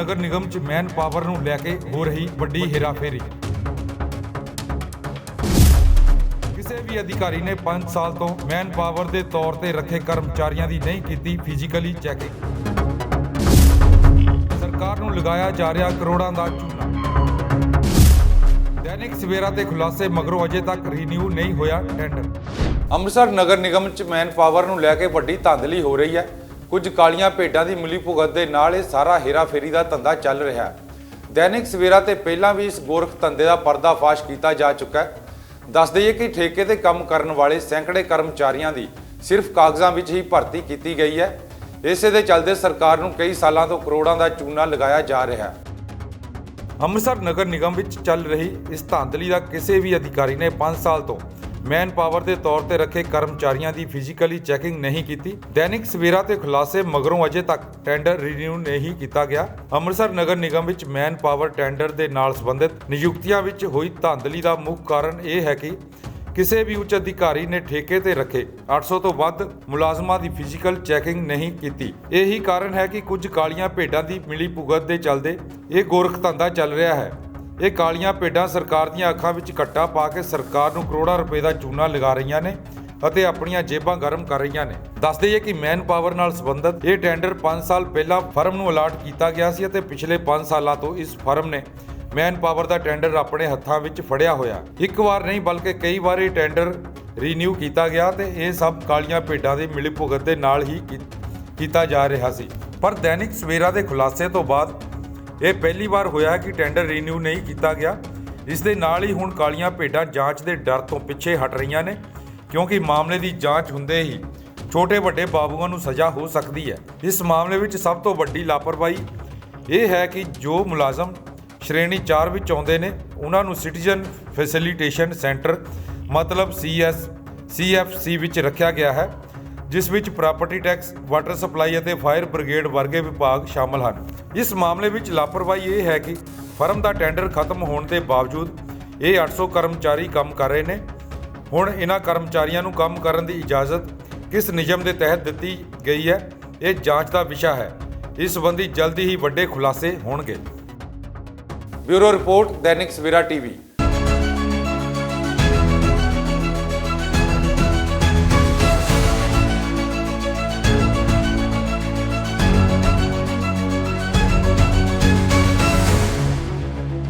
ਨਗਰ ਨਿਗਮ ਚ man power ਨੂੰ ਲੈ ਕੇ ਹੋ ਰਹੀ ਵੱਡੀ ਹੇਰਾਫੇਰੀ। ਕਿਸੇ ਵੀ ਅਧਿਕਾਰੀ ਨੇ 5 ਸਾਲ ਤੋਂ ਮੈਨ ਪਾਵਰ ਦੇ ਤੌਰ ਤੇ ਰੱਖੇ ਕਰਮਚਾਰੀਆਂ ਦੀ ਨਹੀਂ ਕੀਤੀ ਫਿਜ਼ੀਕਲੀ ਚੈਕਿੰਗ। ਸਰਕਾਰ ਨੂੰ ਲਗਾਇਆ ਜਾ ਰਿਹਾ ਕਰੋੜਾਂ ਦਾ ਚੂਨਾ ਦੈਨਿਕ ਸਵੇਰਾ ਤੇ ਖੁਲਾਸੇ ਮਗਰੋਂ ਅਜੇ ਤੱਕ ਰੀਨਿਊ ਨਹੀਂ ਹੋਇਆ ਟੈਂਡਰ। ਅੰਮ੍ਰਿਤਸਰ ਨਗਰ ਨਿਗਮ ਚ ਮੈਨ ਪਾਵਰ ਨੂੰ ਲੈ ਕੇ ਵੱਡੀ ਧਾਂਦਲੀ ਹੋ ਰਹੀ ਹੈ। ਕੁਝ ਕਾਲੀਆਂ ਭੇਡਾਂ ਦੀ ਮਿਲੀ ਭੁਗਤ ਦੇ ਨਾਲ ਇਹ ਸਾਰਾ ਹੇਰਾਫੇਰੀ ਦਾ ਧੰਦਾ ਚੱਲ ਰਿਹਾ ਹੈ। ਦੈਨਿਕ ਸਵੇਰਾ ਤੇ ਪਹਿਲਾਂ ਵੀ ਇਸ ਗੋਰਖ ਧੰਦੇ ਦਾ ਪਰਦਾਫਾਸ਼ ਕੀਤਾ ਜਾ ਚੁੱਕਾ ਹੈ। ਦੱਸ ਦਈਏ ਕਿ ਠੇਕੇ ਤੇ ਕੰਮ ਕਰਨ ਵਾਲੇ ਸੈਂਕੜੇ ਕਰਮਚਾਰੀਆਂ ਦੀ ਸਿਰਫ ਕਾਗਜ਼ਾਂ ਵਿੱਚ ਹੀ ਭਰਤੀ ਕੀਤੀ ਗਈ ਹੈ। ਇਸੇ ਦੇ ਚੱਲਦੇ ਸਰਕਾਰ ਨੂੰ ਕਈ ਸਾਲਾਂ ਤੋਂ ਕਰੋੜਾਂ ਦਾ ਚੂਨਾ ਲਗਾਇਆ ਜਾ ਰਿਹਾ ਹੈ। ਅੰਮ੍ਰਿਤਸਰ ਨਗਰ ਨਿਗਮ ਵਿੱਚ ਚੱਲ ਰਹੀ ਇਸ ਧਾਂਦਲੀ ਦਾ ਕਿਸੇ ਵੀ ਅਧਿਕਾਰੀ ਨੇ 5 ਸਾਲ ਤੋਂ ਮੈਨ ਪਾਵਰ ਦੇ ਤੌਰ ਤੇ ਰੱਖੇ ਕਰਮਚਾਰੀਆਂ ਦੀ ਫਿਜ਼ੀਕਲੀ ਚੈਕਿੰਗ ਨਹੀਂ ਕੀਤੀ। ਦੈਨਿਕ ਸਵੇਰਾ ਤੇ ਖੁਲਾਸੇ ਮਗਰੋਂ ਅਜੇ ਤੱਕ ਟੈਂਡਰ ਰੀਨਿਊ ਨਹੀਂ ਕੀਤਾ ਗਿਆ। ਅੰਮ੍ਰਿਤਸਰ ਨਗਰ ਨਿਗਮ ਵਿੱਚ ਮੈਨ ਪਾਵਰ ਟੈਂਡਰ ਦੇ ਨਾਲ ਸੰਬੰਧਿਤ ਨਿਯੁਕਤੀਆਂ ਵਿੱਚ ਹੋਈ ਧਾਂਦਲੀ ਦਾ ਮੁੱਖ ਕਾਰਨ ਇਹ ਹੈ ਕਿ ਕਿਸੇ ਵੀ ਉੱਚ ਅਧਿਕਾਰੀ ਨੇ ਠੇਕੇ ਤੇ ਰੱਖੇ। 800 ਤੋਂ ਵੱਧ ਮੁਲਾਜ਼ਮਾਂ ਦੀ ਫਿਜ਼ੀਕਲ ਚੈਕਿੰਗ ਨਹੀਂ ਕੀਤੀ। ਇਹੀ ਕਾਰਨ ਹੈ ਕਿ ਕੁਝ ਕਾਲੀਆਂ ਭੇਡਾਂ ਦੀ ਮਿਲੀ ਭੁਗਤ ਦੇ ਚੱਲਦੇ ਇਹ ਗੋਰਖ ਧੰਦਾ ਚੱਲ ਰਿਹਾ ਹੈ। ਇਹ ਕਾਲੀਆਂ ਭੇਡਾਂ ਸਰਕਾਰ ਦੀਆਂ ਅੱਖਾਂ ਵਿੱਚ ਕੱਟਾ ਪਾ ਕੇ ਸਰਕਾਰ ਨੂੰ ਕਰੋੜਾਂ ਰੁਪਏ ਦਾ ਚੂਨਾ ਲਗਾ ਰਹੀਆਂ ਨੇ ਅਤੇ ਆਪਣੀਆਂ ਜੇਬਾਂ ਗਰਮ ਕਰ ਰਹੀਆਂ ਨੇ। ਦੱਸ ਦਈਏ ਕਿ ਮੈਨ ਪਾਵਰ ਨਾਲ ਸੰਬੰਧਿਤ ਇਹ ਟੈਂਡਰ 5 ਸਾਲ ਪਹਿਲਾਂ ਫਰਮ ਨੂੰ ਅਲਾਟ ਕੀਤਾ ਗਿਆ ਸੀ ਅਤੇ ਪਿਛਲੇ 5 ਸਾਲਾਂ ਤੋਂ ਇਸ ਫਰਮ ਨੇ ਮੈਨ ਪਾਵਰ ਦਾ ਟੈਂਡਰ ਆਪਣੇ ਹੱਥਾਂ ਵਿੱਚ ਫੜਿਆ ਹੋਇਆ। ਇੱਕ ਵਾਰ ਨਹੀਂ ਬਲਕਿ ਕਈ ਵਾਰ ਇਹ ਟੈਂਡਰ ਰੀਨਿਊ ਕੀਤਾ ਗਿਆ ਤੇ ਇਹ ਸਭ ਕਾਲੀਆਂ ਭੇਡਾਂ ਦੀ ਮਿਲੀ ਭੁਗਤ ਦੇ ਨਾਲ ਹੀ ਕੀ- ਕੀਤਾ ਜਾ ਰਿਹਾ ਸੀ। ਪਰ ਦੈਨਿਕ ਸਵੇਰਾ ਦੇ ਖੁਲਾਸੇ ਤੋਂ ਬਾਅਦ ਇਹ ਪਹਿਲੀ ਵਾਰ ਹੋਇਆ ਕਿ ਟੈਂਡਰ ਰੀਨਿਊ ਨਹੀਂ ਕੀਤਾ ਗਿਆ। ਇਸ ਦੇ ਨਾਲ ਹੀ ਹੁਣ ਕਾਲੀਆਂ ਭੇਡਾਂ ਜਾਂਚ ਦੇ ਡਰ ਤੋਂ ਪਿੱਛੇ ਹਟ ਰਹੀਆਂ ਨੇ, ਕਿਉਂਕਿ ਮਾਮਲੇ ਦੀ ਜਾਂਚ ਹੁੰਦੇ ਹੀ ਛੋਟੇ ਵੱਡੇ ਬਾਬੂਆਂ ਨੂੰ ਸਜ਼ਾ ਹੋ ਸਕਦੀ ਹੈ। ਇਸ ਮਾਮਲੇ ਵਿੱਚ ਸਭ ਤੋਂ ਵੱਡੀ ਲਾਪਰਵਾਹੀ ਇਹ ਹੈ ਕਿ ਜੋ ਮੁਲਾਜ਼ਮ ਸ਼੍ਰੇਣੀ 4 ਵਿੱਚ ਆਉਂਦੇ ਨੇ, ਉਹਨਾਂ ਨੂੰ ਸਿਟੀਜ਼ਨ ਫੈਸਿਲਿਟੇਸ਼ਨ ਸੈਂਟਰ, ਮਤਲਬ ਸੀਐਸ ਸੀਐਫਸੀ ਵਿੱਚ ਰੱਖਿਆ ਗਿਆ ਹੈ। ਜਿਸ ਵਿੱਚ ਪ੍ਰਾਪਰਟੀ ਟੈਕਸ, ਵਾਟਰ ਸਪਲਾਈ ਅਤੇ ਫਾਇਰ ਬ੍ਰਿਗੇਡ ਵਰਗੇ ਵਿਭਾਗ ਸ਼ਾਮਲ ਹਨ। ਇਸ ਮਾਮਲੇ ਵਿੱਚ ਲਾਪਰਵਾਹੀ ਇਹ ਹੈ ਕਿ ਫਰਮ ਦਾ ਟੈਂਡਰ ਖਤਮ ਹੋਣ ਦੇ ਬਾਵਜੂਦ ਇਹ 800 ਕਰਮਚਾਰੀ ਕੰਮ ਕਰ ਰਹੇ ਨੇ। ਹੁਣ ਇਹਨਾਂ ਕਰਮਚਾਰੀਆਂ ਨੂੰ ਕੰਮ ਕਰਨ ਦੀ ਇਜਾਜ਼ਤ ਕਿਸ ਨਿਯਮ ਦੇ ਤਹਿਤ ਦਿੱਤੀ ਗਈ ਹੈ, ਇਹ ਜਾਂਚ ਦਾ ਵਿਸ਼ਾ ਹੈ। ਇਸ ਸੰਬੰਧੀ ਜਲਦੀ ਹੀ ਵੱਡੇ ਖੁਲਾਸੇ ਹੋਣਗੇ। Bureau report, Dainik Savera TV.